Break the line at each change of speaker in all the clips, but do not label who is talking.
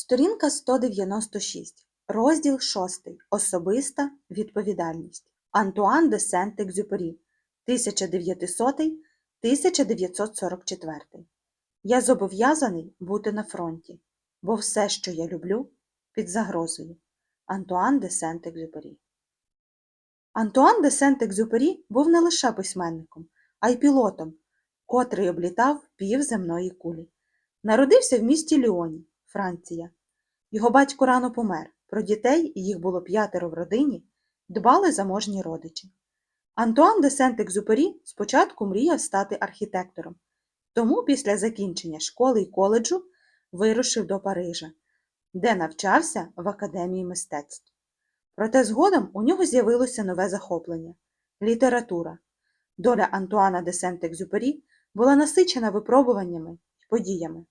Сторінка 196. Розділ 6. Особиста відповідальність. Антуан де Сент-Екзюпері. 1900-1944. Я зобов'язаний бути на фронті, бо все, що я люблю, під загрозою. Антуан де Сент-Екзюпері. Антуан де Сент-Екзюпері був не лише письменником, а й пілотом, котрий облітав пів земної кулі. Народився в місті Ліоні, Франція. Його батько рано помер, про дітей, їх було п'ятеро в родині, дбали заможні родичі. Антуан де Сент-Екзюпері спочатку мріяв стати архітектором, тому після закінчення школи й коледжу вирушив до Парижа, де навчався в Академії мистецтв. Проте згодом у нього з'явилося нове захоплення література. Доля Антуана де Сент-Екзюпері була насичена випробуваннями й подіями.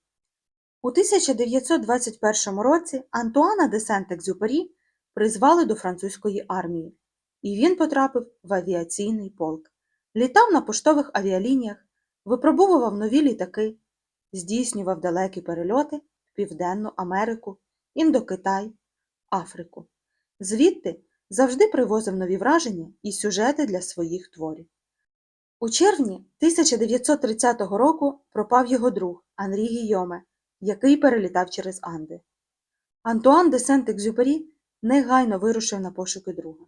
У 1921 році Антуана де Сент-Екзюпері призвали до французької армії, і він потрапив в авіаційний полк. Літав на поштових авіалініях, випробовував нові літаки, здійснював далекі перельоти в Південну Америку, Індокитай, Африку. Звідти завжди привозив нові враження і сюжети для своїх творів. У червні 1930 року пропав його друг Анрі Гійоме, який перелітав через Анди. Антуан де Сент-Екзюпері негайно вирушив на пошуки друга,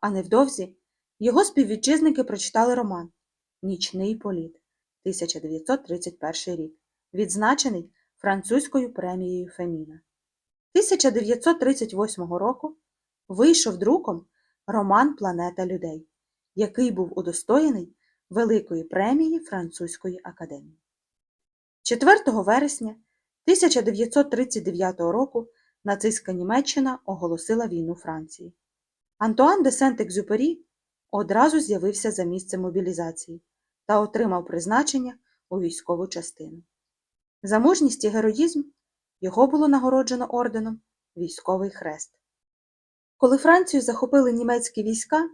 а невдовзі його співвітчизники прочитали роман Нічний політ 1931 рік, відзначений французькою премією Феміна. 1938 року вийшов друком роман Планета людей, який був удостоєний Великої премії Французької академії. 4 вересня 1939 року нацистська Німеччина оголосила війну Франції. Антуан де Сент-Екзюпері одразу з'явився за місцем мобілізації та отримав призначення у військову частину. За мужність і героїзм його було нагороджено орденом Військовий хрест. Коли Францію захопили німецькі війська,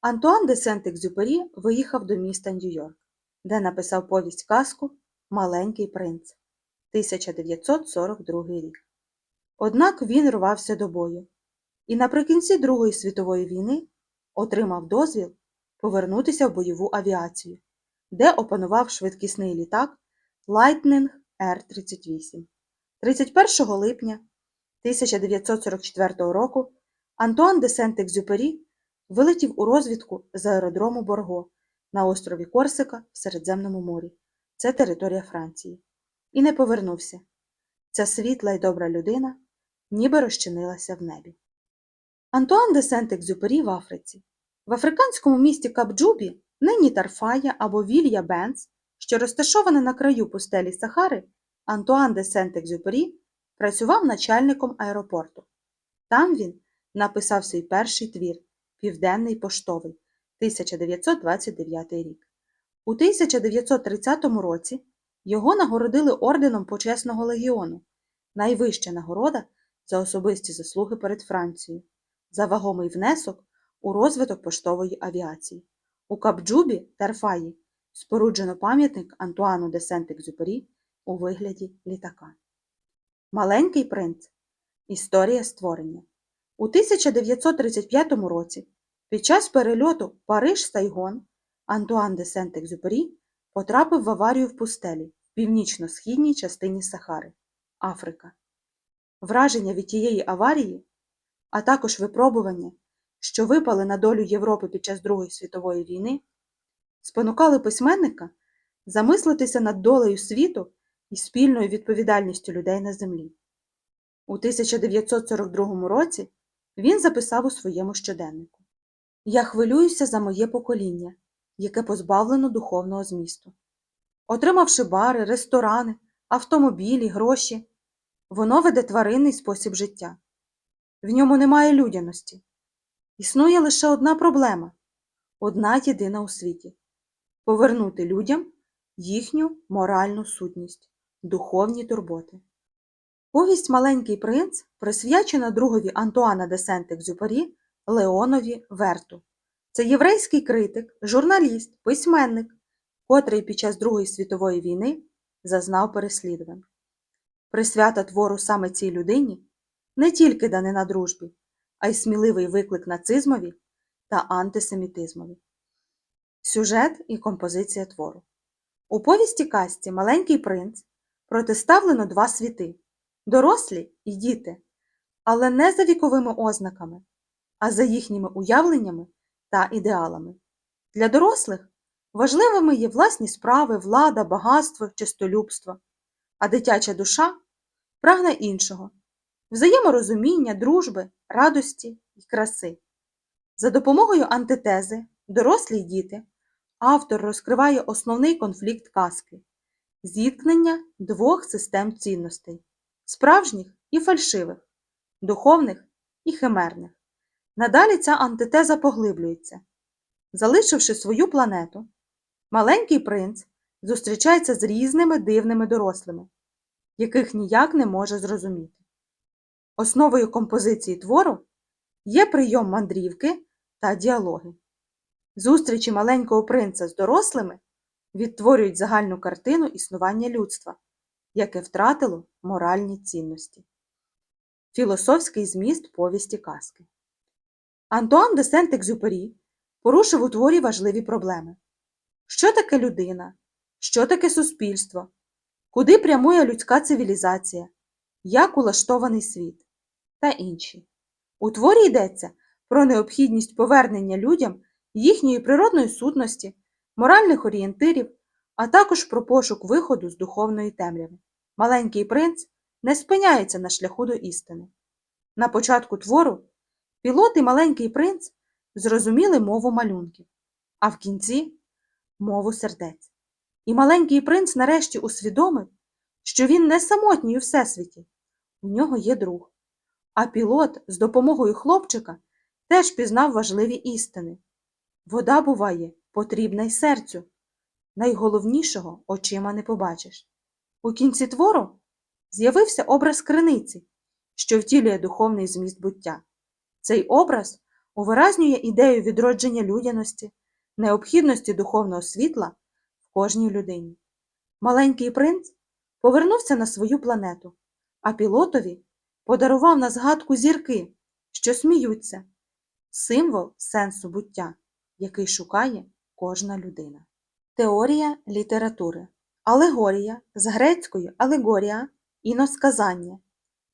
Антуан де Сент-Екзюпері виїхав до міста Нью-Йорк, де написав повість казку Маленький принц 1942 рік. Однак він рвався до бою і наприкінці Другої світової війни отримав дозвіл повернутися в бойову авіацію, де опанував швидкісний літак Lightning Р-38. 31 липня 1944 року Антуан де Сент-Екзюпері вилетів у розвідку з аеродрому Борго на острові Корсика в Середземному морі. Це територія Франції. І не повернувся. Ця світла й добра людина ніби розчинилася в небі. Антуан де Сент-Екзюпері в Африці. В африканському місті Капджубі, нині Тарфая або Вілья Бенц, що розташоване на краю пустелі Сахари, Антуан де Сент-Екзюпері працював начальником аеропорту. Там він написав свій перший твір Південний поштовий 1929 рік. У 1930 році його нагородили орденом Почесного легіону, найвища нагорода за особисті заслуги перед Францією, за вагомий внесок у розвиток поштової авіації. У Капджубі Тарфаї споруджено пам'ятник Антуану де Сент-Екзюпері у вигляді літака. Маленький принц. Історія створення. У 1935 році під час перельоту Париж-Сайгон Антуан де Сент-Екзюпері потрапив в аварію в пустелі північно-східній частині Сахари, Африка. Враження від тієї аварії, а також випробування, що випали на долю Європи під час Другої світової війни, спонукали письменника замислитися над долею світу і спільною відповідальністю людей на землі. У 1942 році він записав у своєму щоденнику Я хвилююся за моє покоління, яке позбавлено духовного змісту. Отримавши бари, ресторани, автомобілі, гроші, воно веде тваринний спосіб життя. В ньому немає людяності. Існує лише одна проблема одна єдина у світі повернути людям їхню моральну сутність, духовні турботи. Повість Маленький принц присвячена другові Антуана де Сент-Екзюпері Леонові Верту. Це єврейський критик, журналіст, письменник, котрий під час Другої світової війни зазнав переслідувань. Присвята твору саме цій людині не тільки данина дружбі, а й сміливий виклик нацизмові та антисемітизмові. Сюжет і композиція твору. У повісті казці Маленький принц протиставлено два світи дорослі і діти, але не за віковими ознаками, а за їхніми уявленнями та ідеалами. Для дорослих важливими є власні справи, влада, багатство, чистолюбство, а дитяча душа прагне іншого взаєморозуміння, дружби, радості і краси. За допомогою антитези дорослі й діти автор розкриває основний конфлікт казки зіткнення двох систем цінностей справжніх і фальшивих, духовних і химерних. Надалі ця антитеза поглиблюється. Залишивши свою планету, маленький принц зустрічається з різними дивними дорослими, яких ніяк не може зрозуміти. Основою композиції твору є прийом мандрівки та діалоги. Зустрічі маленького принца з дорослими відтворюють загальну картину існування людства, яке втратило моральні цінності. Філософський зміст повісті казки. Антуан де Сент-Екзюпері порушив у творі важливі проблеми. Що таке людина? Що таке суспільство? Куди прямує людська цивілізація? Як улаштований світ? Та інші. У творі йдеться про необхідність повернення людям їхньої природної сутності, моральних орієнтирів, а також про пошук виходу з духовної темряви. Маленький принц не спиняється на шляху до істини. На початку твору пілот і маленький принц зрозуміли мову малюнків, а в кінці мову сердець. І маленький принц нарешті усвідомив, що він не самотній у всесвіті, у нього є друг. А пілот з допомогою хлопчика теж пізнав важливі істини. Вода буває потрібна й серцю. Найголовнішого очима не побачиш. У кінці твору з'явився образ криниці, що втілює духовний зміст буття. Цей образ увиразнює ідею відродження людяності, необхідності духовного світла в кожній людині. Маленький принц повернувся на свою планету, а пілотові подарував на згадку зірки, що сміються, символ сенсу буття, який шукає кожна людина. Теорія літератури. Алегорія з грецької алегорія іносказання,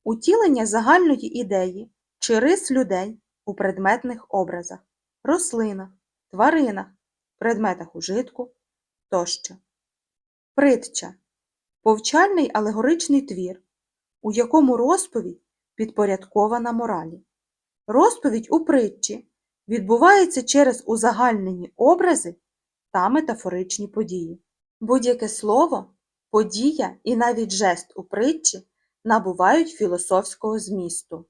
утілення загальної ідеї чи рис людей у предметних образах, рослинах, тваринах, предметах ужитку тощо. Притча повчальний алегоричний твір, у якому розповідь підпорядкована моралі. Розповідь у притчі відбувається через узагальнені образи та метафоричні події. Будь-яке слово, подія і навіть жест у притчі набувають філософського змісту.